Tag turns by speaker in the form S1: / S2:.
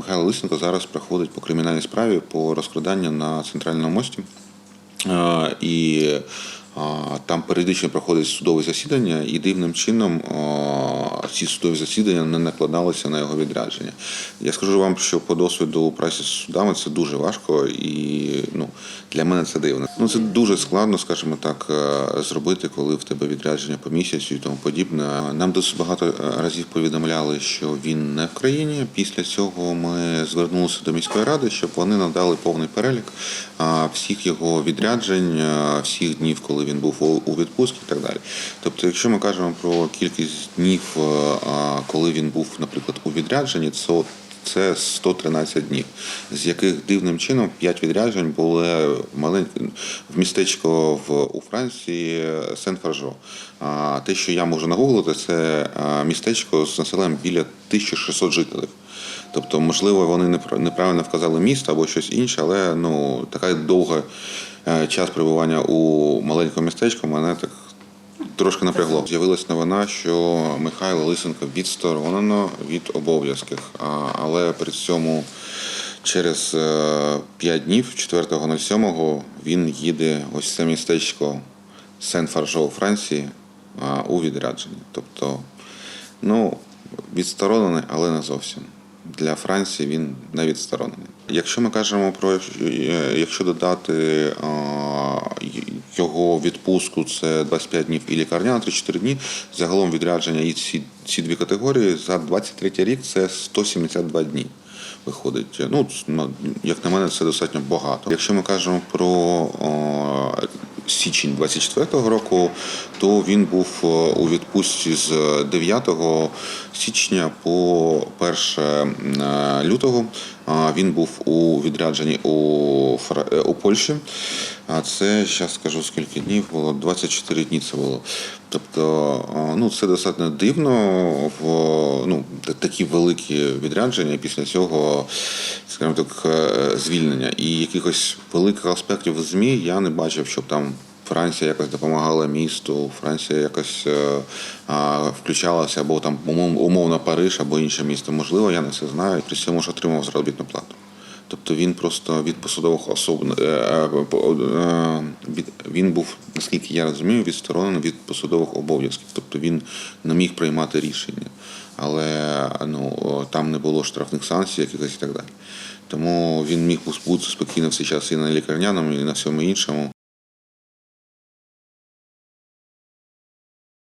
S1: Михайло Лисенко зараз проходить по кримінальній справі по розкраданню на центральному мості. І там періодично проходить судове засідання, і дивним чином е, ці судові засідання не накладалися на його відрядження. Я скажу вам, що по досвіду праці з судами це дуже важко, і ну, для мене це дивно. Ну це дуже складно, скажімо так, е, зробити, коли в тебе відрядження по місяцю і тому подібне. Нам досить багато е, разів повідомляли, що він не в країні. Після цього ми звернулися до міської ради, щоб вони надали повний перелік всіх його відряджень, всіх днів, коли він був у- відпустці і так далі. Тобто, якщо ми кажемо про кількість днів, е, коли він був, наприклад, у відрядженні, то це 113 днів, з яких дивним чином 5 відряджень були маленькі в містечко в у Франції Сен-Фаржо. А те, що я можу нагуглити, це містечко з населенням біля 1600 жителів. Тобто, можливо, вони непра- неправильно вказали місто або щось інше, але ну така довга е, час перебування у маленькому містечку мене так трошки напрягло. З'явилась новина, що Михайло Лисенко відсторонено від обов'язків, але при цьому через 5 днів, 4.07, він їде ось це містечко Сен-Фаржо у Франції у відрядженні. Тобто, ну, відсторонений, але не зовсім. Для Франції він не відсторонений. Якщо ми кажемо про е, якщо додати його відпустку, це 25 днів і лікарня 3-4 дні. Загалом відрядження і ці, ці дві категорії за 23 рік це 172 дні. Виходить, ну як на мене, це достатньо багато. Якщо ми кажемо про о, січень 24-го року, то він був у відпустці з 9 січня по 1 е, лютого. Він був у відрядженні у, е, у Польщі. А це зараз скажу скільки днів було. 24 дні це було. Тобто, ну це достатньо дивно в ну такі великі відрядження. Після цього, скажімо так, е, звільнення. І якихось великих аспектів змі я не бачив, щоб там. Франція якось допомагала місту, Франція якось е, а, включалася або там умов- умовно Париж або інше місто. Можливо, я не це знаю. При цьому ж отримав заробітну плату. Тобто він просто від посадових особ е, е, він був, наскільки я розумію, відсторонений від посадових обов'язків. Тобто він не міг приймати рішення, але ну там не було штрафних санкцій, якихось і так далі. Тому він міг бути спокійно в цей час і на лікарняному, і на всьому іншому.